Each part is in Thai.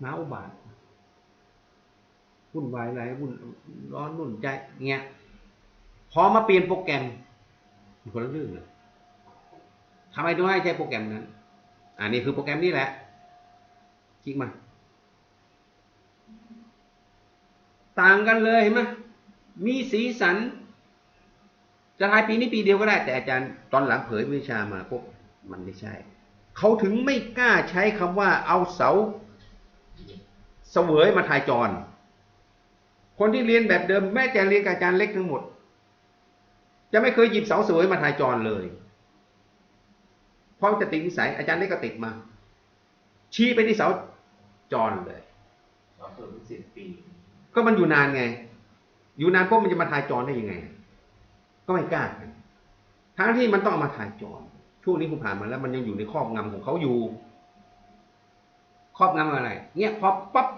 หมาอุบาทวุ่นวายอะไรวุ่นร้อนนุ่นใจเงี้ยพอมาเปลี่ยนโปรแกรมมันคนละเรื่องเลยทำไมต้องให้ใช้โปรแกรมนั้น อันนี้คือโปรแกรมนี้แหละ คลิกมา ต่างกันเลยเห็นไหมมีสีสัน จะทายปีนี้ปีเดียวก็ได้ แต่อาจารย์ตอนหลังเผยวิชามาพวกมันไม่ใช่ เขาถึงไม่กล้าใช้คำว่าเอาเสา เสวยมาทายจร คนที่เรียนแบบเดิมแม้แต่เรียนกับอาจารย์เล็กทั้งหมด จะไม่เคยหยิบเสาเสวยมาทายจรเลยเพราะจะติดนิสัยอาจารย์เล็กก็ติดมา ชี้ไปที่เสาจรเลยเราเพิ่มเป็นสิบปี ก็มันอยู่นานไง อยู่นานพวกมันจะมาทายจรได้ยังไง ก็ไม่กล้ากันทั้งที่มันต้องเอามาทายจรช่วงนี้คุณผ่านมาแล้วมันยังอยู่ในครอบงำของเขาอยู่ ครอบงำอะไรเนี่ยพอปั๊บ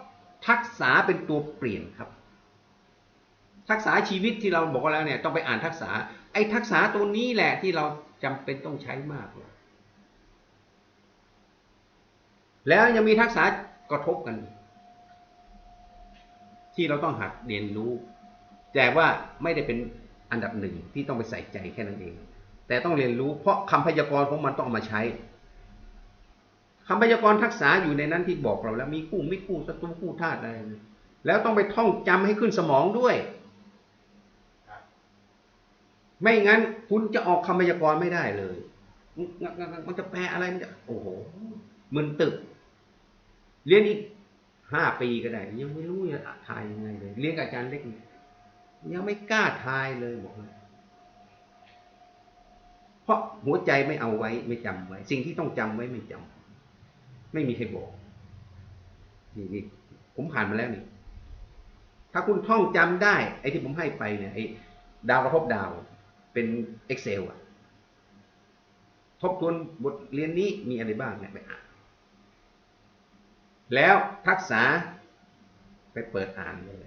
ทักษะเป็นตัวเปลี่ยนครับ ทักษะชีวิตที่เราบอกว่าแล้วเนี่ยต้องไปอ่านทักษะไอ้ทักษะตัวนี้แหละที่เราจำเป็นต้องใช้มากเลยแล้วยังมีทักษะกระทบกัน ที่เราต้องหัดเรียนรู้ แต่ว่าไม่ได้เป็นอันดับหนึ่งที่ต้องไปใส่ใจแค่นั้นเอง แต่ต้องเรียนรู้เพราะคำพยากรณ์ของมันต้องเอามาใช้ คำพยากรณ์ทักษะอยู่ในนั้นที่บอกเราแล้วมีคู่ไม่คู่ศัตรูคู่ธาตุอะไรแล้วต้องไปท่องจำให้ขึ้นสมองด้วย ไม่งั้นคุณจะออกคำพยากรณ์ไม่ได้เลย มันจะแปลอะไรมันจะโอ้โหมึนตึก เรียนอีกห้าปีก็ได้ ยังไม่รู้จะทายยังไงเลย เรียนกับอาจารย์เล็กยังไม่กล้าทายเลยบอกเลยเพราะหัวใจไม่เอาไว้ไม่จำไว้ สิ่งที่ต้องจำไว้ไม่จำ ไม่มีใครบอกนี่นี่ผมผ่านมาแล้วนี่ ถ้าคุณท่องจำได้ ไอ้ที่ผมให้ไปเนี่ยไอ้ดาวกระทบดาวเป็น Excel อะทบทวนบทเรียนนี้มีอะไรบ้างเนี่ยไปอ่านแล้วทักษะไปเปิดอ่านเลย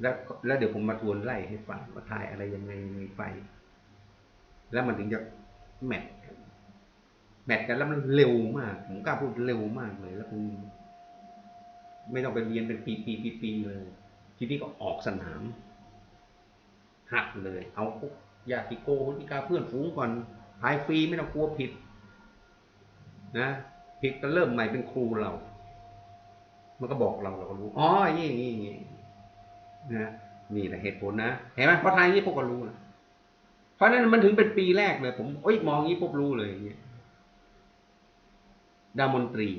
แล้วแล้วเดี๋ยวผมมาทวนไล่ให้ฟังว่าทายอะไรยังไงยังไงไป แล้วมันถึงจะแมท แมทกันแล้วมันเร็วมาก ผมกล้าพูดเร็วมากเลย แล้วคุณไม่ต้องไปเรียนเป็นปีปีปีปีเลย ทีนี้ก็ออกสนาม หักเลย เอาพวกญาติโกคนพิการเพื่อนฝูงก่อนทายฟรีไม่ต้องกลัวผิด นะผิดก็เริ่มใหม่เป็นครูเรา มันก็บอกเราเราก็รู้อ๋ออย่างนี้อย่างนี้อย่างนี้นะนี่แหละเหตุผลนะเห็นไหมเพราะทายอย่างนี้พวกก็รู้นะเพราะนั้นมันถึงเป็นปีแรกเลย ผมเอ้ยมองอย่างนี้พวกรู้เลยอย่างเงี้ย ดามนตรี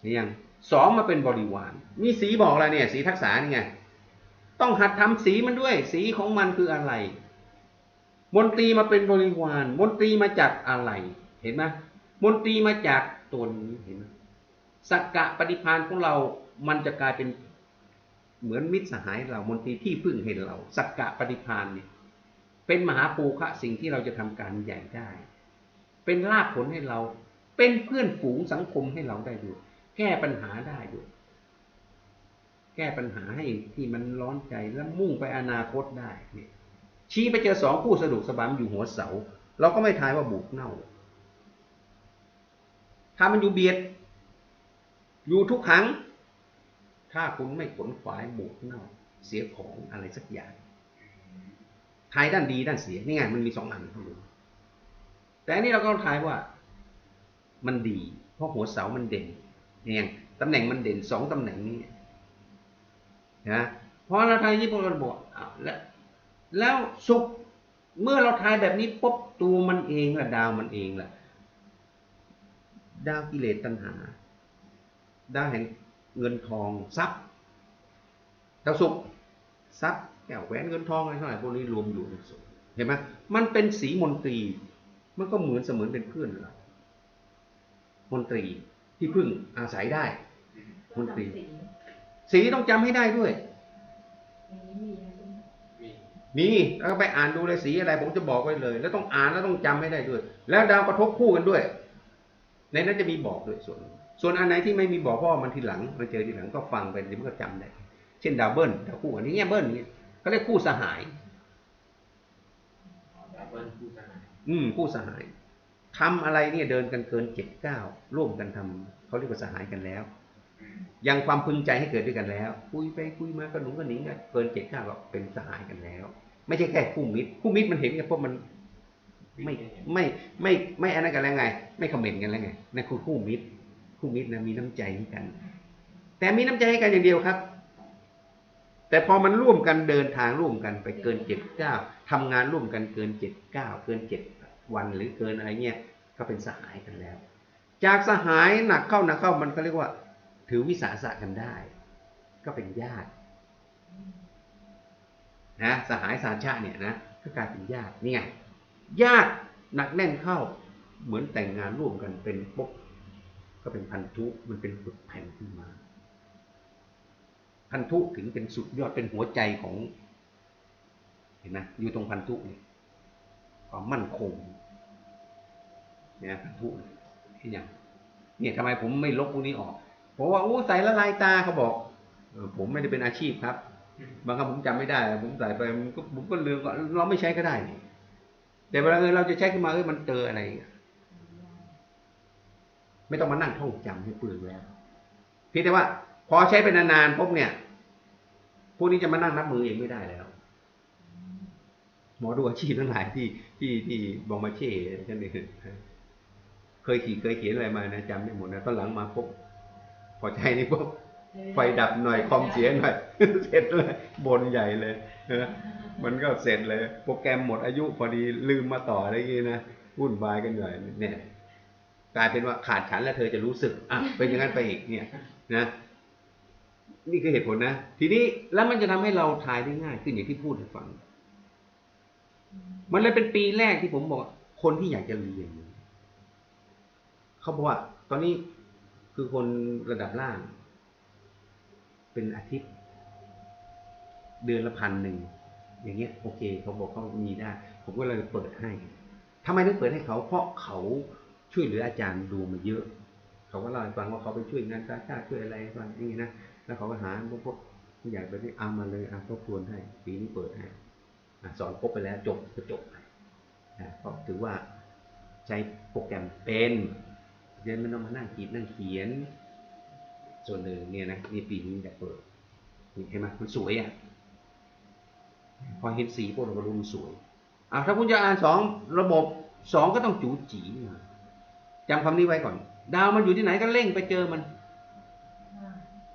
เห็นยังสองมาเป็นบริวาร มีสีบอกอะไรเนี่ย สีทักษะนี่ไง ต้องหัดทำสีมันด้วย สีของมันคืออะไร มนตรีมาเป็นบริวาร มนตรีมาจากอะไร เห็นไหมมนตรีมาจากตัวนี้เห็นไหมสักกะปฏิพานของเรา มันจะกลายเป็นเหมือนมิตรสหายเรามนตรีที่พึ่งเห็นเรา สักกะปฏิพานเนี่ย เป็นมหาภูคะสิ่งที่เราจะทำการใหญ่ได้ เป็นรากผลให้เรา เป็นเพื่อนฝูงสังคมให้เราได้ด้วยแก้ปัญหาได้ด้วยแก้ปัญหาให้ที่มันร้อนใจแล้วมุ่งไปอนาคตได้เนี่ยชี้ไปเจอสองคู่สะดุกสบายมันอยู่หัวเสา เราก็ไม่ทายว่าบุกเน่าถ้ามันอยู่เบียด อยู่ทุกครั้ง ถ้าคุณไม่ขนขวายบุกเน่า เสียของอะไรสักอย่างทายด้านดีด้านเสียนี่ไงมันมีสองอันทั้งหมด แต่อันนี้เราก็ทายว่า มันดี เพราะหัวเสามันเด่นเนี่ยตำแหน่งมันเด่นสองตำแหน่งนี้นะเพราะเราทายญี่ปุ่นเราบอกอ้าวแล้วแล้วสุขเมื่อเราทายแบบนี้ปุ๊บตัวมันเองละดาวมันเองละดาวกิเลสตัณหา ดาวแห่งเงินทองทรัพย์ดาวสุขทรัพย์แก้วแหวนเงินทองอะไรเทั้งหลายพวกนี้รวมอยู่ในสุขเห็นไหมมันเป็นสีมนตรี มันก็เหมือนเสมือนเป็นเพื่อนเรามนตรีที่พึ่งอาศัยได้ มนตรี สีต้องจำให้ได้ด้วยมีมีแล้วก็ไปอ่านดูเลยสีอะไร ผมจะบอกไว้เลย แล้วต้องอ่านแล้วต้องจำให้ได้ด้วย แล้วดาวกระทบคู่กันด้วย ในนั้นจะมีบอกด้วยส่วน ส่วนอันไหนที่ไม่มีบอกเพราะว่ามันทีหลังมันเจอทีหลังก็ฟังไปเดี๋ยวมันก็จำได้ เช่นดาวเบิลดาวคู่อันนี้เนี่ยเบิลเนี่ยเขาเรียกคู่สหายดับเบิลคู่สหาย อืมคู่สหายทำอะไรเนี่ยเดินกันเกินเจ็ดเก้าร่วมกันทเขาเรียกว่าสหายกันแล้วยังความพึงใจให้เกิดด้วยกันแล้ว คุยไปคุยมาก็หนุนก็หนิงกันเกินเจ็ดข้าก็เป็นสหายกันแล้ว ไม่ใช่แค่คู่มิตรคู่มิตรมันเห็นกันเพราะมันไม่ไม่ไม่ไม่อันนั้นกันแล้วไง ไม่คอมเมนต์กันแล้วไงนั่นคือคู่มิตร คู่มิตรนะมีน้ำใจให้กัน แต่มีน้ำใจให้กันอย่างเดียวครับ แต่พอมันร่วมกันเดินทางร่วมกันไปเกินเจ็ดเก้าทำงานร่วมกันเกินเจ็ดเก้าเกินเจ็ดวันหรือเกินอะไรเงี้ยก็เป็นสหายกันแล้ว จากสหายหนักเข้าหนักเข้ามันก็เรียกว่า ถือวิสาสะกันได้ ก็เป็นญาตินะสหายสาชาเนี่ยนะก็กลายเป็นญาตินี่ไงญาติหนักแน่นเข้าเหมือนแต่งงานร่วมกันเป็นปุ๊บก็เป็นพันธุมันเป็นปึกแผ่นขึ้นมา พันธุถึงเป็นสุดยอดเป็นหัวใจของ เห็นไหมอยู่ตรงพันธุเนี่ยความมั่นคงเนี่ยพันธุเนี่ยเห็นยังเนี่ยทำไมผมไม่ลบพวกนี้ออกเพราะว่าโอ้ใส่ละลายตาเขาบอกออผมไม่ได้เป็นอาชีพครับ บางคำผมจำไม่ได้ ผมใส่ไปมันก็ผมก็ลืมก็เราไม่ใช้ก็ได้นี่แต่เวลาเออเราจะใช้ขึ้นมาเออมันเจออะไรไม่ต้องมานั่งท่องจำให้เปลืองแล้วเพียงแต่ว่า พอใช้ไปนานๆปุ๊บเนี่ย พวกนี้จะมานั่งนับมือเองไม่ได้แล้ว หมอดูอาชีพทั้งหลายที่ที่ที่บองมาเช่ฉันเองเคยขี่เคยเขียนอะไรมานะจำไม่หมดนะตอนหลังมาปุ๊บพอใช้นี่ปุ๊บไฟดับหน่อยคอมเสียหน่อยเสร็จเลยบนใหญ่เลยเออมันก็เสร็จเลย โปรแกรมหมดอายุพอดีลืมมาต่ออะไรอย่างงี้นะวุ่นวายกันหน่อยเนี่ยกลายเป็นว่าขาดฉันแล้วเธอจะรู้สึกอะเป็นอย่างนั้นไปอีกเนี่ยนะ นี่คือเหตุผลนะ ทีนี้แล้วมันจะทำให้เราทายได้ง่ายขึ้นอย่างที่พูดให้ฟัง มันเลยเป็นปีแรกที่ผมบอก คนที่อยากจะเรียนเขาบอกว่า ตอนนี้คือคนระดับล่าง เป็นอาทิตย์ เดือนละพันหนึ่งอย่างเงี้ย โอเคเขาบอกเขามีได้ ผมก็เลยเปิดให้ทำไมถึงเปิดให้เขา เพราะเขาช่วยเหลืออาจารย์ดูมาเยอะ เขาก็เล่าให้ฟังว่าเขาไปช่วยงานกาชาติช่วยอะไรฟังอย่างนี้นะ แล้วเขาก็หาพวกพวกผู้ใหญ่แบบนี้เอามาเลยเอาทบทวนให้ปีนี้เปิดให้สอนครบไปแล้วจบก็จบไปอะก็ถือว่าใช้โปรแกรมเป็นเรียนไม่ต้องมานั่งขีดนั่งเขียน ส่วนหนึ่งเนี่ยนะนี่ปีนี้แต่เปิดเห็นไหมมันสวยอะพอเห็นสีพวกเราก็รู้มันสวยอะถ้าคุณจะอ่านสองระบบสองก็ต้องจูจีมาจำคำนี้ไว้ก่อน ดาวมันอยู่ที่ไหนก็เร่งไปเจอมัน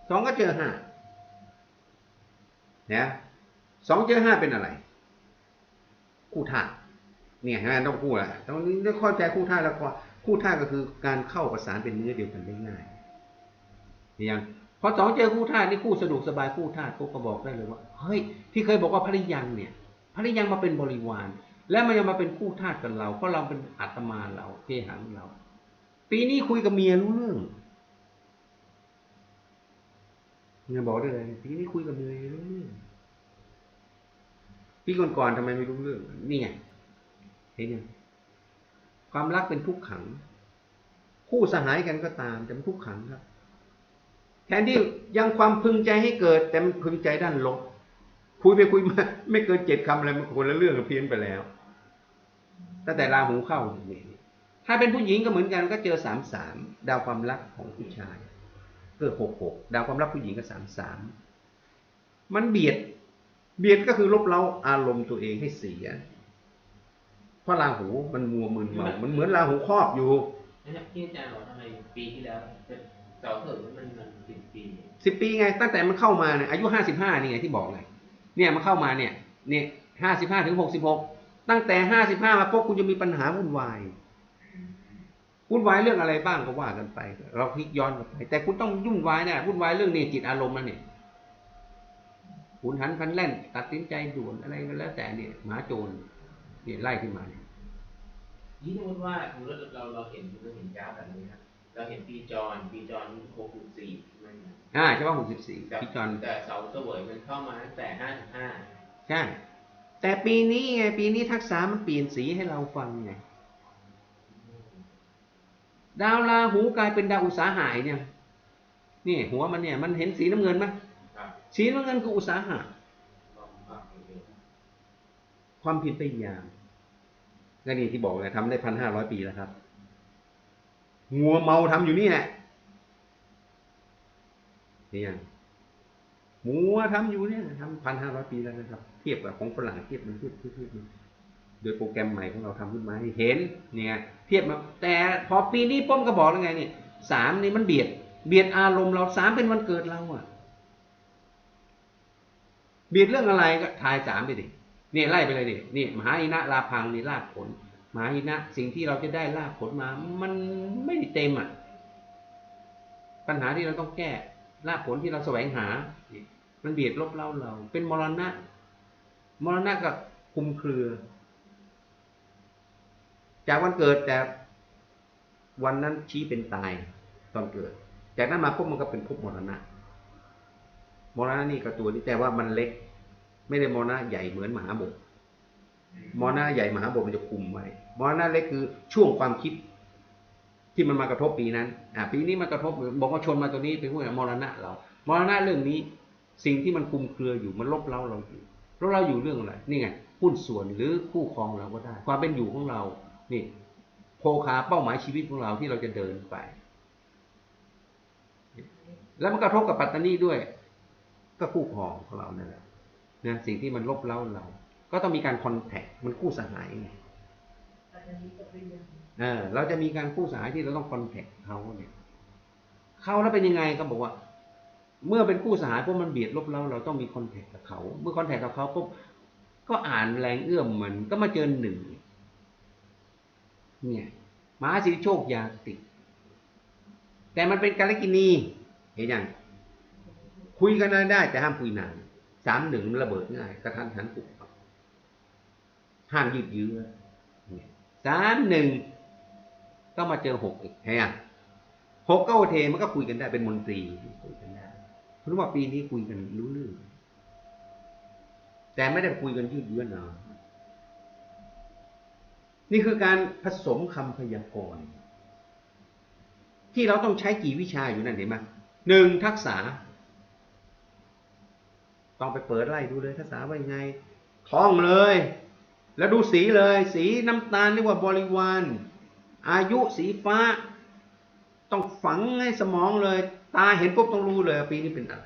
สองก็เจอห้าเนี่ยสองเจอห้าเป็นอะไร คู่ธาตุเนี่ยฮะต้องคู่ละต้องได้เข้าใจคู่ธาตุแล้วก็คู่ธาตุก็คือการเข้าประสานเป็นเนื้อเดียวกันได้ง่ายเนี่ยังพอสองเจอคู่ธาตุนี่คู่สะดวกสบายคู่ธาตุก็บอกได้เลยว่าเฮ้ยที่เคยบอกว่าภริยังเนี่ยภริยังมาเป็นบริวาร แล้วมันยังมาเป็นคู่ธาตุกับเราเพราะเราเป็นอาตมาเราเทหังเรา ปีนี้คุยกับเมียรู้เรื่อง เนี่ยบอกได้เลยปีนี้คุยกับเมียรู้เรื่องปีก่อนๆทำไมไม่รู้เรื่อง นี่ไงเห็นยังความรักเป็นทุกขัง คู่สหายกันก็ตามแต่มันทุกขังครับ แทนที่ยังความพึงใจให้เกิด แต่มันพึงใจด้านลบคุยไปคุยมาไม่เกินเจ็ดคำอะไรมันคนละเรื่องกับเพี้ยนไปแล้วตั้งแต่ราหูเข้าเนี่ยถ้าเป็นผู้หญิงก็เหมือนกันก็เจอสามสามดาวความรักของผู้ชาย เกิดหกหกดาวความรักผู้หญิงก็สามสามมันเบียดเบียดก็คือลบเล้าอารมณ์ตัวเองให้เสียเพราะราหูมันมัวมึนเมามันเหมือนราหูครอบอยู่นั่นแหละที่อาจารย์บอกทำไมปีที่แล้วเป็นเสาเถิดมันมันสิบปีสิบปีไง ตั้งแต่มันเข้ามาเนี่ยอายุห้าสิบห้านี่ไงที่บอกไงเนี่ยมันเข้ามาเนี่ยเนี่ยห้าสิบห้าถึงหกสิบหกตั้งแต่ห้าสิบห้ามาพวกคุณจะมีปัญหาวุ่นวาย วุ่นวายเรื่องอะไรบ้างก็ว่ากันไป เราพลิกย้อนกลับไป แต่คุณต้องยุ่นวายเนี่ยวุ่นวายเรื่องเนี่ยจิตอารมณ์นั่นเนี่ยหุนหันพลันแล่น ตัดสินใจด่วนอะไรก็แล้ว แต่เนี่ยหมาโจรเนี่ยไล่ขึ้นมาเนี่ยนี่สมมติว่าสมมติเราเราเห็นเราเห็นกราฟแบบนี้ครับเราเห็นปีจรปีจรหกสี่มันอ่าใช่ว่าหกสิบสี่แต่พี่จอนแต่เสาเสวยมันเข้ามาตั้งแต่ห้าสิบห้าใช่แต่ปีนี้ไงปีนี้ทักษะมันเปลี่ยนสีให้เราฟังไง ดาวราหูกลายเป็นดาวอุตสาหายเนี่ยนี่หัวมันเนี่ย มันเห็นสีน้ำเงินไหมครับสีน้ำเงินคืออุตสาหะลองปรับดูดิความผิดพยายามก็นี่ที่บอกไงทำได้พันห้าร้อยปีแล้วครับ งัวเมาทำอยู่นี่แหละนี่ยังหมูทำอยู่เนี่ยทำพันห้าร้อยปีแล้วนะครับ เทียบกับของฝรั่งเทียบมันเทียบเทียบเทียบมัน โดยโปรแกรมใหม่ของเราทำขึ้นมาให้เห็นเนี่ยเทียบมาแต่พอปีนี้ป้อมก็บอกแล้วไงนี่สามนี่มันเบียด เบียดอารมณ์เราสามเป็นวันเกิดเราอะเบียดเรื่องอะไรก็ทายสามไปดิเนี่ยไล่ไปเลยดินี่มหาอินะลาพังนี่ลาภผลมหาอินะสิ่งที่เราจะได้ลาภผลมา มันไม่ได้เต็มอะปัญหาที่เราต้องแก้ลาภผลที่เราแสวงหา มันเบียดลบเล่าเรา เป็นมรณะ มรณะกับคุมเครือ จากวันเกิดแต่วันนั้นชี้เป็นตายตอนเกิด จากนั้นมาพวกมันก็เป็นภพมรณะมรณะนี่ก็ตัวนี้แต่ว่ามันเล็ก ไม่ได้มรณะใหญ่เหมือนมหาบกมรณะใหญ่มหาบกมันจะคุมไว้มรณะเล็กคือช่วงความคิด ที่มันมากระทบปีนั้นอ่าปีนี้มันกระทบบอกว่าชนมาตัวนี้เป็นพวกมรณะเรามรณะเรื่องนี้สิ่งที่มันคุมเครืออยู่มันลบเล้าเราอยู่ลบเราอยู่เรื่องอะไรนี่ไงหุ้นส่วนหรือคู่ครองเราก็ได้ ความเป็นอยู่ของเรา นี่โพคาเป้าหมายชีวิตของเราที่เราจะเดินไป แล้วมันกระทบกับปัตตานีด้วย ก็คู่ครองของเรานั่นแหละนะสิ่งที่มันลบเล้าเรา ก็ต้องมีการคอนแทคมันคู่สหายไงอันนี้จะเป็นยังไงเออเราจะมีการคู่สหายที่เราต้องคอนแทคเขาเนี่ยเขาแล้วเป็นยังไงก็บอกว่า เมื่อเป็นคู่สหายพวกมันเบียดลบเราเราต้องมีคอนแทคกับเขา เมื่อคอนแทคกับเขาปุ๊บก็อ่านแรงเอื้อมมันก็มาเจอหนึ่ง เนี่ยมหาสิริโชคยาติด แต่มันเป็นการกินีเห็นยังคุยกันได้แต่ห้ามคุยนานสามหนึ่งระเบิดง่ายกระทันหันปุบปับห้ามยืดเยื้อเนี่ยสามหนึ่งก็มาเจอหกอีกเห็นยังหกก็โอเคมันก็คุยกันได้เป็นมนตรีคุยกันได้เพราะว่าปีนี้คุยกันรู้เรื่องแต่ไม่ได้คุยกันยืดเยื้อนาน นี่คือการผสมคำพยากรณ์ ที่เราต้องใช้กี่วิชาอยู่นั่นเห็นไหมหนึ่งทักษะต้องไปเปิดไล่ดูเลยทักษะว่ายังไงท่องเลย แล้วดูสีเลย สีน้ำตาลเรียกว่าบริวาร อายุสีฟ้า ต้องฝังให้สมองเลย ตาเห็นปุ๊บต้องรู้เลย ปีนี้เป็นอะไร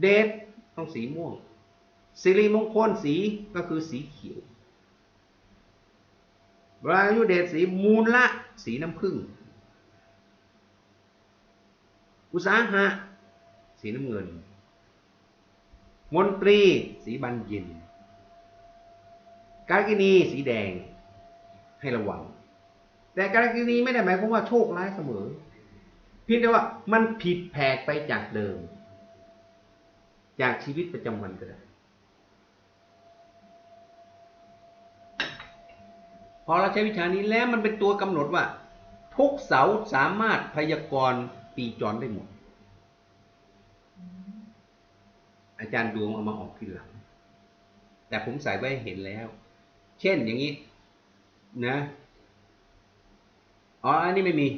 เดทต้องสีม่วงสิริมงคลสีก็คือสีเขียว วายุเดชสีมูลละสีน้ำผึ้งอุตสาหะ สีน้ำเงิน มนตรี สีบันย็นกาลกินีสีแดง ให้ระวัง แต่กาลกินีไม่ได้หมายความว่าโชคร้ายเสมอ เพียงแต่ว่ามันผิดแผกไปจากเดิม จากชีวิตประจำวันก็ได้ พอเราใช้วิชานี้แล้วมันเป็นตัวกำหนดว่า ทุกเสาสามารถพยากรณ์ปีจรได้หมด อาจารย์ดวงเอามาออกทีหลัง แต่ผมใส่ไว้เห็นแล้ว เช่นอย่างนี้ นะอ๋ออันนี้ไม่มี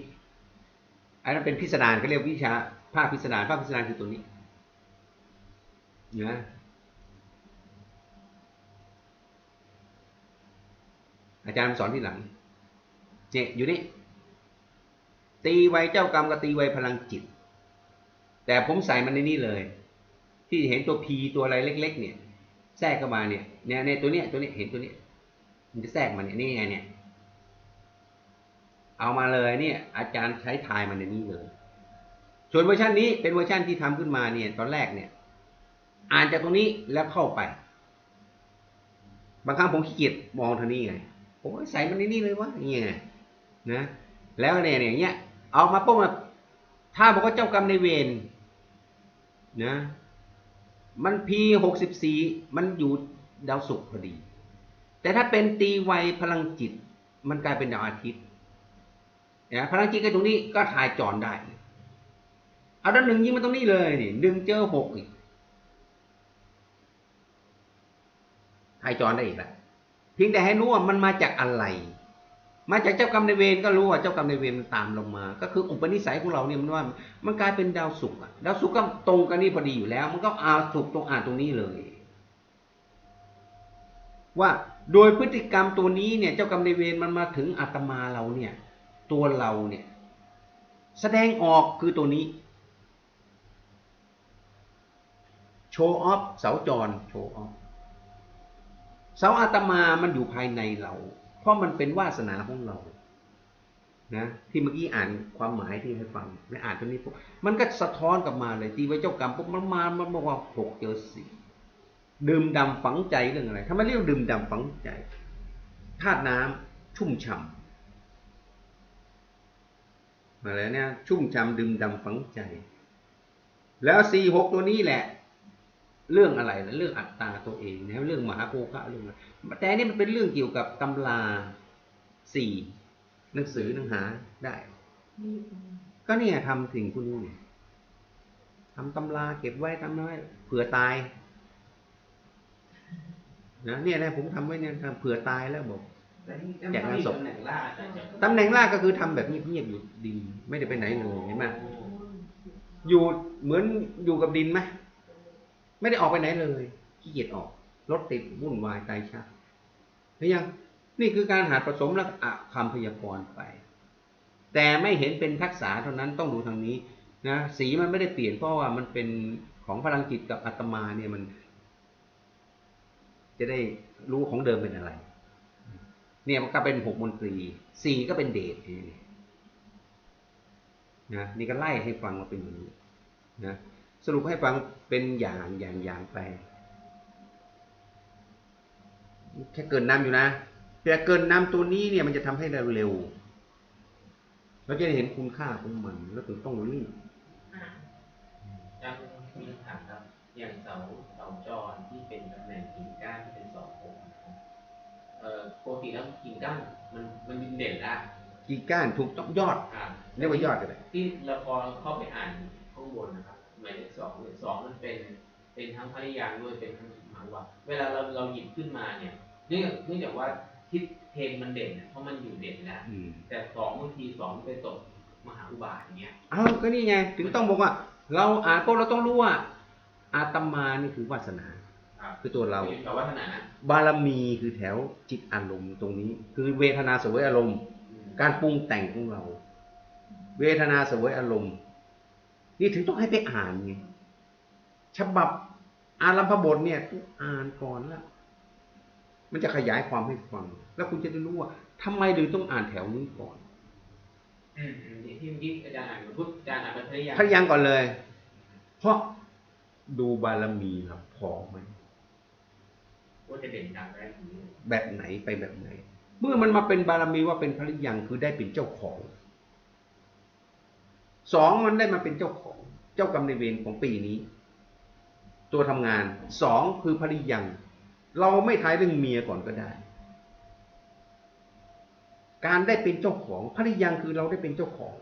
อันนั้นเป็นพิสดารเขาเรียกวิชาภาคพิสดารภาคพิสดารคือตัวนี้นะ อาจารย์สอนที่หลังเนี่ยอยู่นี่ ตีไวเจ้ากรรมกับตีไวพลังจิต แต่ผมใส่มันในนี้เลย ที่เห็นตัวพีตัวอะไรเล็ก ๆ เนี่ย แทรกเข้ามาเนี่ยเนี่ยในตัวเนี้ยตัวเนี้ยเห็นตัวเนี้ยมันจะแทรกมาเนี่ยนี่ไงเนี่ย เอามาเลยเนี่ย อาจารย์ใช้ทายมันในนี้เลย ส่วนเวอร์ชันนี้เป็นเวอร์ชันที่ทำขึ้นมาเนี่ย ตอนแรกเนี่ย อ่านจากตรงนี้แล้วเข้าไป บางครั้งผมขี้เกียจมองทางนี้ไง ผมใส่มันในนี้เลยวะนี่ไงนะแล้วเนี่ยอย่างเงี้ยเอามาปุ๊บมาถ้าบอกว่าเจ้ากรรมในเวรนะมันพีหกสิบสี่มันอยู่ดาวศุกร์พอดี แต่ถ้าเป็นตีไวพลังจิต มันกลายเป็นดาวอาทิตย์นะพลังจิตก็ตรงนี้ก็ถ่ายจรได้เอาด้านหนึ่งยิงมาตรงนี้เลยนี่หนึ่งเจอหกอีกถ่ายจรได้อีกแล้ว พียงแต่ให้รู้ว่ามันมาจากอะไร มาจากเจ้ากรรมในเวรก็รู้ว่าเจ้ากรรมในเวรมันตามเรามา ก็คืออุปนิสัยของเราเนี่ยมันว่า มันกลายเป็นดาวศุกอะดาวศุกก็ตรงกันนี่พอดีอยู่แล้ว มันก็อาศุกตรงอ่านตรงนี้เลย ว่าโดยพฤติกรรมตัวนี้เนี่ย เจ้ากรรมในเวรมันมาถึงอาตมาเราเนี่ย ตัวเราเนี่ย แสดงออกคือตัวนี้โชว์ออฟเสาจรโชว์ออฟ เสาอาตมามันอยู่ภายในเรา เพราะมันเป็นวาสนาของเรา นะ ที่เมื่อกี้อ่านความหมายที่ให้ฟังในอ่านตรงนี้ปุ๊บมันก็สะท้อนกลับมาเลยตีไว้เจ้ากรรมปุ๊บมันมามันบอกว่าหกเจอสี่ดื่มดำฝังใจเรื่องอะไรทำไมเรียกว่าดื่มดำฝังใจธาตุน้ำชุ่มฉ่ำอะไรเนี่ยชุ่มฉ่ำดื่มดำฝังใจ แล้วสี่หกตัวนี้แหละ เรื่องอะไรนะเรื่องอัตตาตัวเองนะเรื่องมหาโภคะเรื่องอะไรแต่อันนี่มันเป็นเรื่องเกี่ยวกับตำราสี่หนังสือหนังหาได้ ก็เนี่ยทำสิ่งคุณนี่ทำตำราเก็บไว้ทำไว้เผื่อตายนะเนี่ยนะผมทำไว้เนี่ยทำเผื่อตายแล้วบอกแต่นี่แจกงานศพตำแหน่งล่าตำแหน่งแรกก็คือทำแบบเงียบๆอยู่ดิน ไม่ได้ไปไหนเลยเห็นไหมอยู่เหมือนอยู่กับดินไหม ไม่ได้ออกไปไหนเลยขี้เกียจออกรถติดวุ่นวายตายชักเห็นยังนี่คือการหาผสมแล้วก็อะคำพยากรณ์ไป แต่ไม่เห็นเป็นทักษะเท่านั้นต้องดูทางนี้นะสีมันไม่ได้เปลี่ยนเพราะว่ามันเป็นของพลังจิตกับอาตมาเนี่ยมัน จะได้รู้ของเดิมเป็นอะไร เนี่ยมันก็เป็นหกมนตรีสี่ก็เป็นเดชนะนี่ก็ไล่ให้ฟังมาเป็นอย่างนี้นะ สรุปให้ฟังเป็นอย่างอย่างอย่างไป แค่เกินน้ำอยู่นะ แต่เกินน้ำตัวนี้เนี่ยมันจะทำให้เราเร็ว เราจะได้เห็นคุณค่าของมัน แล้วถึงต้องรีบอะอาจารย์มีคำถามครับ อย่างเสาเสาจรที่เป็นตำแหน่งกิ่งก้านที่เป็นสองผมนะครับเอ่อปกติแล้วกิ่งก้านมันมันเด่นละกี่ก้านถูกต้องยอดอ่าเรียกว่ายอดก็ได้ที่เราพอเข้าไปอ่านข้างบนนะครับ หมายเลขสองเนี่ยสองมันเป็นเป็นทั้งภริยางด้วยเป็นทั้งมหาวัตเวลาเราเราหยิบขึ้นมาเนี่ยเนื่องเนื่องจากว่าทิศเทนมันเด่นเนี่ยเพราะมันอยู่เด่นแล้วอืมแต่สองบางทีสองไปตกมหาอุบาทอย่างเงี้ยเอาก็นี่ไงถึงต้องบอกว่า เราอ่านพวกเราต้องรู้ว่า อาตมานี่คือวาสนาครับคือตัวเราอยู่กับวัฒนาบารมีคือแถวจิตอารมณ์ตรงนี้ คือเวทนาเสวยอารมณ์ การปรุงแต่งของเรา เวทนาเสวยอารมณ์ นี่ถึงต้องให้ไปอ่านไงฉบับอารัมพบทเนี่ยต้องอ่านก่อนแล้วมันจะขยายความให้ฟัง แล้วคุณจะได้รู้ว่าทำไมถึงต้องอ่านแถวนี้ก่อนอืมอืมที่เมื่อกี้อาจารย์อ่านพุทธอาจารย์อ่านเป็นภริยางพยังก่อนเลย เพราะดูบารมีเราพอไหมว่าจะเด่นดังได้ถึงนี้แบบไหนไปแบบไหน เมื่อมันมาเป็นบารมีว่าเป็นพริยังคือได้เป็นเจ้าของ สองมันได้มาเป็นเจ้าของเจ้ากรรมในายเวรของปีนี้ ตัวทำงานสองคือภริยัง เราไม่ทายเรื่องเมียก่อนก็ได้ การได้เป็นเจ้าของภริยังคือเราได้เป็นเจ้าของ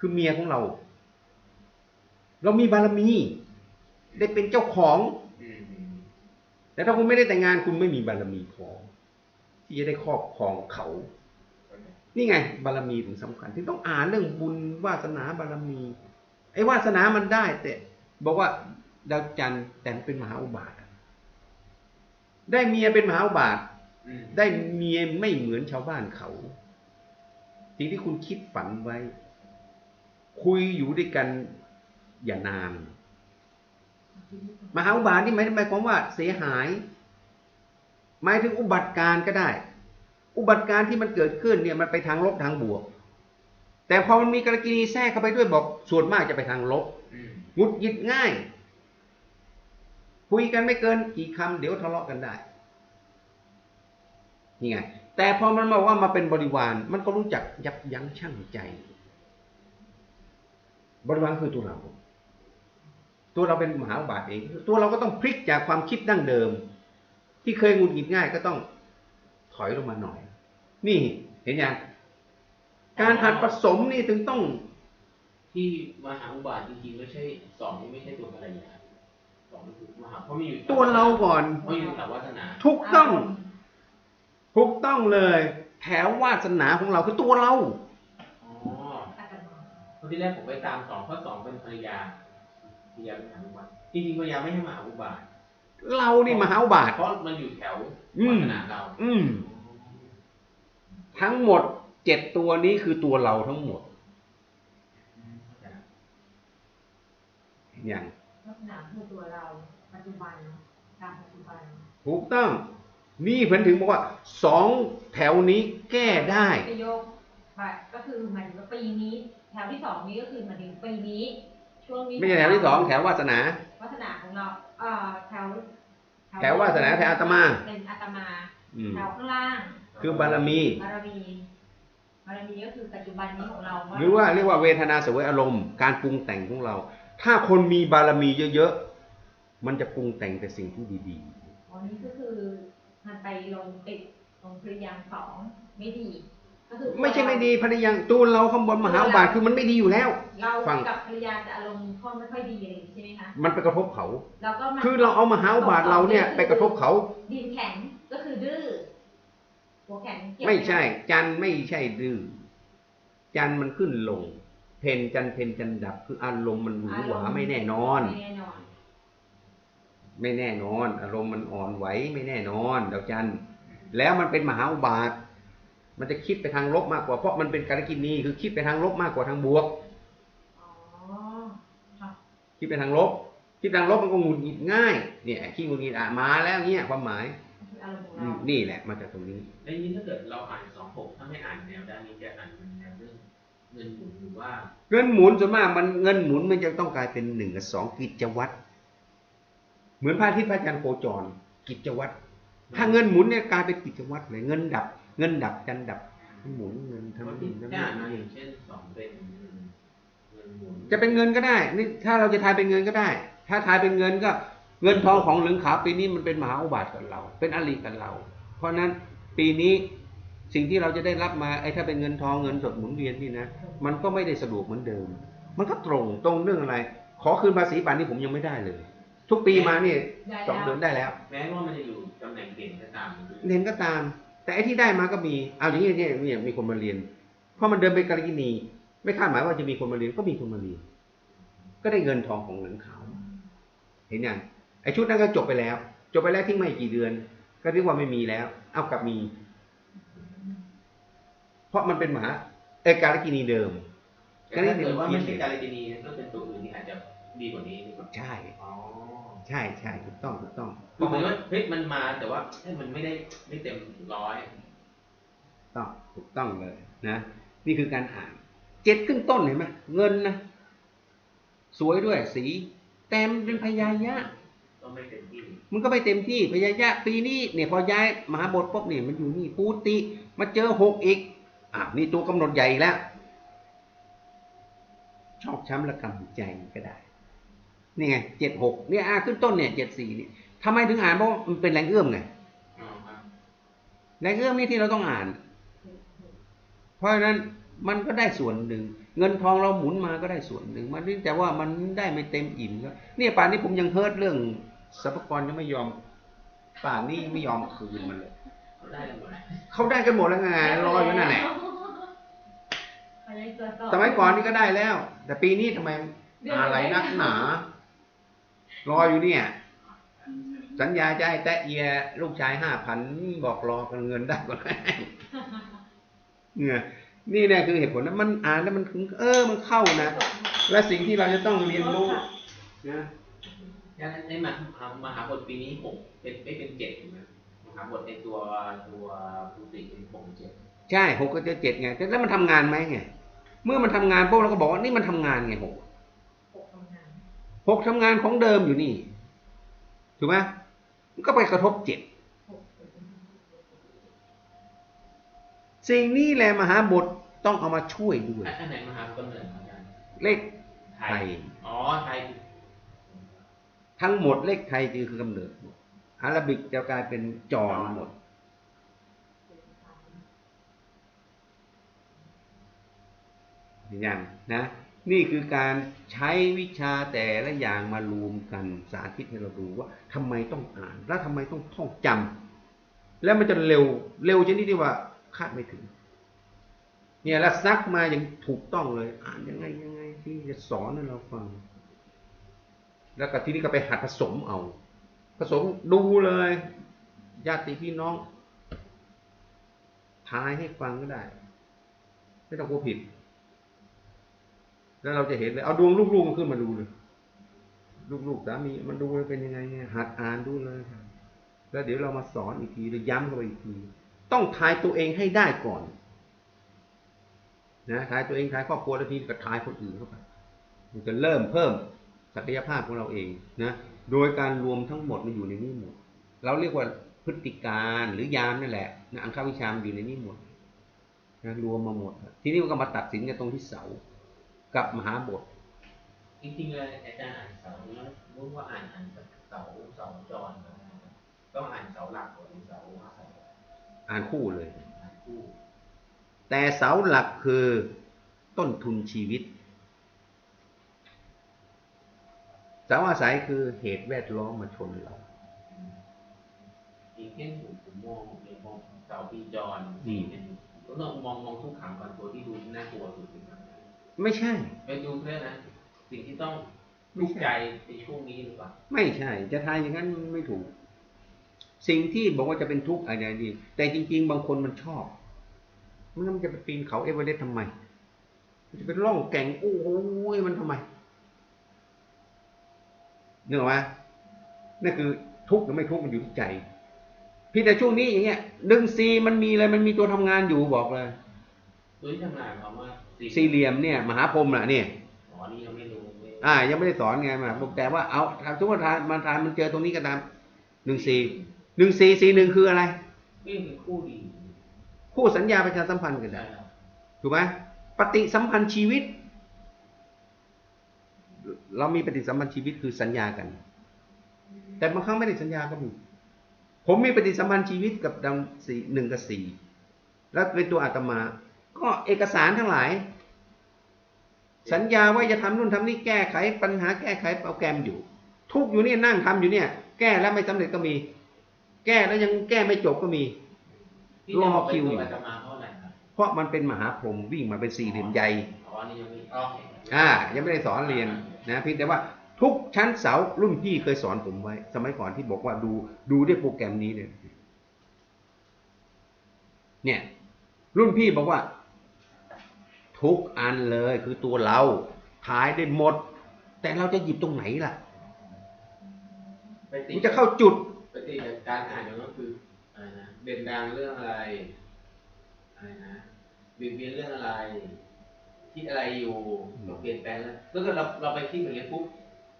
คือเมียของเรา เรามีบารมี ได้เป็นเจ้าของ แต่ถ้าคุณไม่ได้แต่งงานคุณไม่มีบารมีพอที่จะได้ครอบครองเขา นี่ไง บารมีถึงสำคัญที่ต้องอ่านเรื่องบุญวาสนาบารมี ไอ้วาสนามันได้แต่บอกว่าดาวจันทร์แต่งเป็นมหาอุบาทอะได้เมียเป็นมหาอุบาทอืมได้เมียไม่เหมือนชาวบ้านเขาสิ่งที่คุณคิดฝันไว้ คุยอยู่ด้วยกันอย่านาน มหาอุบาทนี่หมายหมายความว่าเสียหาย หมายถึงอุบัติการก็ได้ อุบัติการที่มันเกิดขึ้นเนี่ยมันไปทางลบทางบวก แต่พอมันมีกรณีแทรกเข้าไปด้วยบอกส่วนมากจะไปทางลบอืมหงุดหงิดง่าย คุยกันไม่เกินกี่คำเดี๋ยวทะเลาะกันได้นี่ไงแต่พอมันมาว่ามาเป็นบริวาร มันก็รู้จักยับยั้งชั่งใจ บริวารคือตัวเรา ตัวเราเป็นมหาอุบาทเอง ตัวเราก็ต้องพลิกจากความคิดดั้งเดิม ที่เคยหงุดหงิดง่ายก็ต้องถ อยลงมาหน่อย นี่เห็นยังการหัดผสมนี่ถึงต้อง ที่มหาอุบาทจริงๆไม่ใช่สองนี่ไม่ใช่ตัวภรรยาสองนี่คือมหาเพราะมันอยู่ตัวเราก่อนเพราะอยู่แถววัฒนาถูกต้องถูกต้องเลย แถววาสนาของเราคือตัวเราอ๋ออาตมาเพราะที่แรกผมไปตามสองเพราะสองเป็นภรรยาภรรยาเป็นมหาอุบาทจริงๆภรรยาไม่ใช่มหาอุบาท เรานี่มหาอุบาท เพราะมันอยู่แถวอืมวัฒนาเรา อืม ทั้งหมดเจ็ดตัวนี้คือตัวเราทั้งหมด อย่างลักษณะคือตัวเราปัจจุบันการปัจจุบัน ถูกต้อง นี่เพิ่นถึงบอกว่าสองแถวนี้แก้ได้ประโยคไปก็คือหมายถึงว่าปีนี้ แถวที่สองนี้ก็คือหมายถึงปีนี้ ช่วงนี้ไม่ใช่แถวที่สองแถววาสนา วัฒนาของเราเอ่อแถวแถววาสนาแถวอาตมา เป็นอาตมาอืมแถวข้างล่างคือบารมี บารมีบารมีก็คือปัจจุบันนี้ของเราหรือว่าเรียกว่าเวทนาเสวยอารมณ์การปรุงแต่งของเรา ถ้าคนมีบารมีเยอะๆมันจะปรุงแต่งแต่สิ่งที่ดีวันนี้ก็คือมันไปลงติดลงพยายามสองไม่ดี ก็คือๆไม่ใช่ไม่ดีภรรยาตัวเราข้างบนมหาอุบาทคือมันไม่ดีอยู่แล้ว เราฟัง กับภรรยาจะอารมณ์ค่อนไม่ค่อยดีอะไรอย่างนี้ใช่ไหมคะมันไปกระทบเขาแล้วก็มันคือเราเอามหาอุบาทเราเนี่ย ไปกระทบเขา ดินแข็งก็คือดื้อหัวแข็งเกี่ยวไม่ใช่ จันทร์ไม่ใช่ดื้อจันทร์มันขึ้นลง เพนจันทร์เพนจันทร์ดับคืออารมณ์มันหวือหวาไม่แน่นอน ไม่แน่นอน ไม่แน่นอน อารมณ์มันอ่อนไหวไม่แน่นอนดาวจันทร์แล้วมันเป็นมหาอุบาท มันจะคิดไปทางลบมากกว่าเพราะมันเป็นการกินีคือคิดไปทางลบมากกว่าทางบวกอ๋อค่ะคิดไปทางลบคิดทางลบมันก็หงุดหงิดง่าย เนี่ยขี้หงุดหงิดอะมาแล้วเนี่ยความหมายคืออารมณ์ของอืเรามนี่แหละมาจากตรงนี้แล้วนี้ถ้าเกิดเราอ่านสองหกถ้าไม่อ่านแนวด้านนี้จะอ่านเป็นแนวเรื่องเงินหมุนหรือว่า เงินหมุนส่วนมากมันเงินหมุนมันจะต้องกลายเป็นหนึ่งกับสองกิจวัตรเหมือนพระอาทิตย์พระจันทร์โคจร กิจวัตรถ้าเงินหมุนเนี่ยกลายเป็นกิจวัตรเลยเงินดับ เงินดับจันดับหมุนเงินทำนี่ที่อ่านมาทำนี่เช่นสองเป็นเงินหมุนจะเป็นเงินก็ได้ นี่ถ้าเราจะทายเป็นเงินก็ได้ ถ้าทายเป็นเงินก็ เงินทองของหลืองขาปีนี้มันเป็นมหาอุบาทกับเรา เป็นอริกับเรา เพราะนั้นปีนี้สิ่งที่เราจะได้รับมาไอ้ถ้าเป็นเงินทองเงินสดหมุนเวียนนี่นะมันก็ไม่ได้สะดวกเหมือนเดิม มันก็ตรงตรงเรื่องอะไร ขอคืนภาษีป่านนี้ผมยังไม่ได้เลย ทุกปีมานี่ได้สองเดือนได้แล้ว แม้ว่ามันจะอยู่ตำแหน่งเด่นก็ตามเรียนก็ตาม แต่ไอ้ที่ได้มาก็มีเอาอย่างนี้เนี่ยเนี่ยมีคนมาเรียนเพราะมันเดินไปกาลกินีไม่คาดหมายว่าจะมีคนมาเรียนก็มีคนมาเรียนก็ได้เงินทองของเหลืองขาวเห็นยังไอ้ชุดนั้นก็จบไปแล้ว จบไปแล้วทิ้งมาอีกกี่เดือน ก็เรียกว่าไม่มีแล้ว เอากลับมี เพราะมันเป็นหมาเอกาลกินีเดิมแต่ถ้าเกิดว่าไม่ใช่การกินีก็เป็น ดีกว่านี้ดีกว่าใช่ อ๋อใช่ใช่ถูกต้องถูกต้องคือเหมือนว่าเฮ้ยมันมาแต่ว่าเฮ้ยมันไม่ได้ไม่เต็มร้อยต้องถูกต้องเลยนะ นี่คือการอ่านเจ็ดขึ้นต้นเห็นไหมเงินนะสวยด้วยสี แต่มันเป็นพยายะ ก็ไม่เต็มที่มันก็ไม่เต็มที่พยายะ ปีนี้เนี่ยพอย้ายมหาบทปุ๊บเนี่ยมันอยู่นี่ปูติ มาเจอหกอีกอะนี่ตัวกำหนดใหญ่อีกแล้วชอบช้ำระกำใจก็ได้ นี่ไงเจ็ดหกเนี่ยอะขึ้นต้นเนี่ยเจ็ดสี่เนี่ยทำไมถึงอ่านเพราะว่ามันเป็นแรงเอื้อมไงอ๋อครับแรงเอื้อมนี่ที่เราต้องอ่าน เพราะฉะนั้นมันก็ได้ส่วนหนึ่ง เงินทองเราหมุนมาก็ได้ส่วนหนึ่ง มันนี่แต่ว่ามันได้ไม่เต็มอิ่มก็เนี่ยป่านนี้ผมยังเฮิร์ตเรื่องสรรพากรยังไม่ยอม ป่านนี้ไม่ยอมคืนมันเลยเขาได้กันหมดเลยเขาได้กันหมดแล้วไงรออยู่นั่นแหละอันนี้ตัวต่อสมัยก่อนนี่ก็ได้แล้ว แต่ปีนี้ทำไมอะไรนักหนา รออยู่เนี่ย สัญญาจะให้แตะเอีย ลูกชายห้าพันบอกรอกันเงินได้ก็ได้เนี่ยนี่แน่คือเหตุผลนะมันอ่านแล้วมันถึงเออมันเข้านะ และสิ่งที่เราจะต้องเรียนรู้นะงั้นในมหามหาบทปีนี้หกเป็นไม่เป็นเจ็ดถูกไหมมหาบทในตัวตัวปุติเป็นหกเจ็ดใช่หกก็จะเจ็ดไงแต่แล้วมันทำงานไหมไงเมื่อมันทำงานพวกเราก็บอกว่านี่มันทำงานไงหกหกทำงาน หกทำงานของเดิมอยู่นี่ ถูกไหมมันก็ไปกระทบเจ็ดหกสิ่งนี้แหละมหาบทต้องเอามาช่วยด้วยอันไหนมหากำเนิดของอาจารย์เลขไทไทยยอ๋อไทย ทั้งหมดเลขไทยคือกำเนิดหมดอาราบิกจะกลายเป็นจอนหมดเห็นยังนะ นี่คือการใช้วิชาแต่ละอย่างมารวมกันสาธิตให้เราดูว่าทำไมต้องอ่าน และทำไมต้องท่องจำแล้วมันจะเร็วเร็วชนิดที่ว่าคาดไม่ถึง เนี่ยแล้วซักมาอย่างถูกต้องเลย อ่านยังไงยังไงที่จะสอนให้เราฟัง แล้วก็ที่นี่ก็ไปหัดผสมเอา ผสมดูเลยญาติพี่น้องทายให้ฟังก็ได้ ไม่ต้องกลัวผิด แล้วเราจะเห็นเลยเอาดวงลูกๆขึ้นมาดูเลยลูกๆสามีมันดูเป็นยังไงเนี่ยหัดอ่านดูเลยแล้วเดี๋ยวเรามาสอนอีกทีหรือย้ำเข้าไปอีกทีต้องทายตัวเองให้ได้ก่อนนะทายตัวเองทายครอบครัวแล้วทีก็ทายคนอื่นเข้าไปมันจะเริ่มเพิ่มศักยภาพของเราเองนะโดยการรวมทั้งหมดมันอยู่ในนี้หมด เราเรียกว่าพฤติการหรือยามนั่นแหละนะอังคาวิชามอยู่ในนี้หมดนะรวมมาหมด ทีนี้มันก็มาตัดสินกันตรงที่เสา กับมหาบทจริงๆเลยอาจารย์อ่านเสาแล้วรู้ว่าอ่านอ่านเสาเสาจรต้องอ่านเสาหลักก่อนหรือเสาเสาอ่านคู่เลยอ่านคู่แต่เสาหลักคือต้นทุนชีวิต เสาอาศัยคือเหตุแวดล้อมมาชนเราจริงๆเช่นผมผมมองในมองเสาปีจรอืมเป็นก็ต้องมองมองทุกขังก่อนตัวที่ดูน่ากลัวสุดคือมัน ไม่ใช่ไปดูเพื่อนนะ สิ่งที่ต้องไม่ทุกใช่ข์ใจในช่วงนี้หรือเปล่าไม่ใช่ จะทายอย่างนั้นไม่ถูก สิ่งที่บอกว่าจะเป็นทุกข์อะไรดี แต่จริง ๆ บางคนมันชอบมันจะไปปีนเขาเอเวอเรสต์ทำไม มันจะเป็นร่องแก่งโอ้โหมันทำไมเนื่องไหมนั่นคือทุกข์หรือไม่ทุกข์มันอยู่ที่ใจพี่แต่ช่วงนี้อย่างเงี้ยหนึ่งซีมันมีอะไรมันมีตัวทำงานอยู่บอกเลย โดยที่ทำงานเขาว่า สี่เหลี่ยมเนี่ยมหาพรหมน่ะเนี่ยอ๋อนี่ยังไม่รู้ไม่อ่า ยังไม่ได้สอนไงมาบอกแต่ว่าเอาสมมติว่าทานมาทานมันเจอตรงนี้ก็ตามหนึ่งสี่หนึ่งสี่สี่หนึ่งคืออะไร นี่เป็นคู่ดีคู่สัญญาประชาสัมพันธ์กันใช่นะครับถูกไหมปฏิสัมพันธ์ชีวิต เรามีปฏิสัมพันธ์ชีวิตคือสัญญากัน แต่บางครั้งไม่ได้สัญญาก็มี ผมมีปฏิสัมพันธ์ชีวิตกับดังสี่หนึ่งกับสี่แล้วเป็นตัวอาตมา ก็เอกสารทั้งหลาย สัญญาว่าจะทำนู่นทำนี่แก้ไขปัญหาแก้ไขโปรแกรมอยู่ ทุกอยู่นี่นั่งทำอยู่เนี่ย แก้แล้วไม่สำเร็จก็มี แก้แล้วยังแก้ไม่จบก็มีรอคิวอยู่เพราะมันเป็นมหาพรหมวิ่งมาเป็นสี่เหลี่ยมใหญ่อ๋อนี่ยังมีอ๋ออ่า ยังไม่ได้สอนเรียนนะพียงแต่ว่าทุกชั้นเสารุ่นพี่เคยสอนผมไว้ สมัยก่อนที่บอกว่าดูดูด้วยโปรแกรมนี้เนี่ยเนี่ย รุ่นพี่บอกว่า ทุกอันเลยคือตัวเราถ่ายได้หมด แต่เราจะหยิบตรงไหนล่ะไปติมันจะเข้าจุดปฏิบัติการอ่านก็คืออะไรนะเด่นดังเรื่องอะไรอะไรนะเบียดเบียนเรื่องอะไรคิดอะไรอยู่อืมต้องเปลี่ยนแปลงแล้วแล้วก็เราเราไปคิดอย่างนี้ยปุ๊บ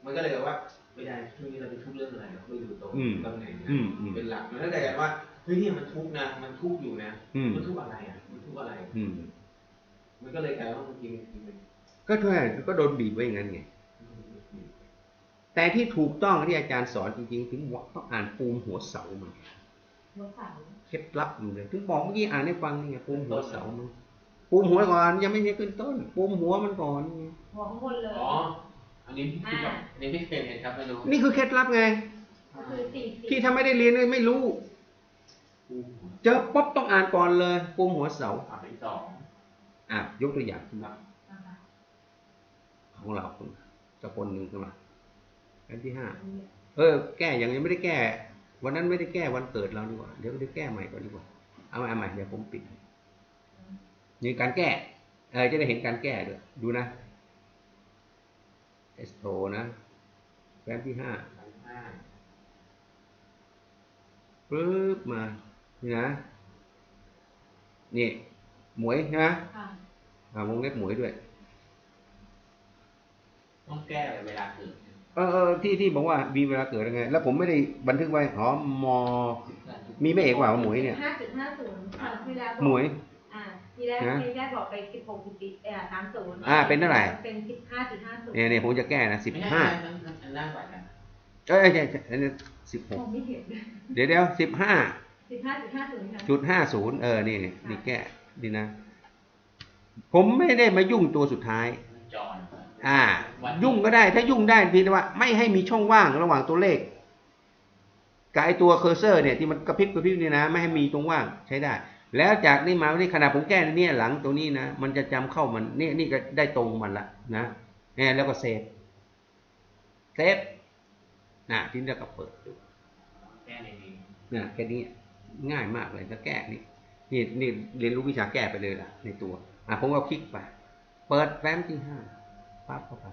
มันก็เลยแบบว่าไม่ได้ช่วงนี้เราไปทุกข์เรื่องอะไรเราไม่ดูตรงอืมตำแหน่งนะอืมอืมเป็นหลักมันก็เลยว่าเฮ้ยเนี่ยมันทุกข์นะ มันทุกข์อยู่นะอืมมันทุกข์อะไรอะมันทุกข์อะไรอื มมันก็เลยกลายว่าบางทีมันมันก็ใช่ก็โดนบีบไว้อย่างนั้นไง แต่ที่ถูกต้องที่อาจารย์สอนจริงๆ ถึงบอกต้องอ่านปูมหัวเสามันหัวเสาเคล็ดลับมันเลยถึงบอกเมื่อกี้อ่านให้ฟังนี่ไงปูมหัวเสามันปูมหัวก่อนยังไม่ใช่ขึ้นต้น ปูมหัวมันก่อนไงหัวข้างบนเลยอ๋ออันนี้พี่แบบอันนี้ไม่เคยเห็นครับไม่รู้นี่คือเคล็ดลับไงก็คือสี่สิบที่ถ้าไม่ได้เรียนไม่รู้ เจอป๊บต้องอ่านก่อนเลยปูมหัวเสาอ่านที่สอง อะยกตัวอย่างขึ้นมาของเราคนจะคนหนึ่งขึ้นมาอันที่ห้าเออ แก้ย่างยังไม่ได้แก้ วันนั้นไม่ได้แก้วันเกิดเราดีกว่า เดี๋ยวเดี๋ยวแก้ใหม่ก่อนดีกว่า เอาใหม่เอาใหม่เดี๋ยวผมปิดนี่การแก้ เออจะได้เห็นการแก้ด้วยดูนะเอสโทนะแฟ้มที่ห้าอันที่ห้าปึ๊บมา นี่นะ นี่ หมวยใช่ไหมค่ะอ่าวงเล็บหมวยด้วย ต้องแก้เวลาเกิดเออเออที่ที่บอกว่ามีเวลาเกิดยังไง แล้วผมไม่ได้บันทึกไว้หอมมอมีไม่เอกว่าหมวยเนี่ย ห้าจุดห้าศูนย์ค่ะที่แล้วบอกหมวย อ่าทีแรกนะทีแรกบอกไปสิบหกจุดเอ่อสามศูนย์อ่าเป็นเท่าไหร่ เป็นสิบห้าจุดห้าศูนย์เนี่ยเนี่ยผมจะแก้นะสิบไม่ใช่ห้าอันนั้นอันนั้นกว่ากันเอ้ยใช่ใช่อันนี้สิบหมกองไม่เห็นเดี๋ยวเดี๋ยวสิบห้าสิบห้าจุดห้าศูนย์ค่ะ จุดห้าศูนย์เออนี่นี่นี่แก้ ดีนะ ผมไม่ได้มายุ่งตัวสุดท้ายจอนอ่า ยุ่งก็ได้ ถ้ายุ่งได้เพียงแต่ว่า ไม่ให้มีช่องว่างระหว่างตัวเลขกับไอตัวเคอร์เซอร์เนี่ยที่มันกระพริบกระพริบเนี่ยนะ ไม่ให้มีตรงว่างใช้ได้ แล้วจากนี้มานี่ขนาดผมแก้ในเนี่ยหลังตรงนี้นะ มันจะจำเข้ามันนี่นี่ก็ได้ตรงมันละนะเนี่ยแล้วก็เซฟเซฟนะทีนี้เราก็เปิดดูแก้ในนี้นะแค่นี้ง่ายมากเลยจะแก้นี่ นี่นี่เรียนรู้วิชาแก้ไปเลยล่ะ ในตัว อะผมก็คลิกไป เปิดแฟ้มที่ห้าปั๊บเข้าไป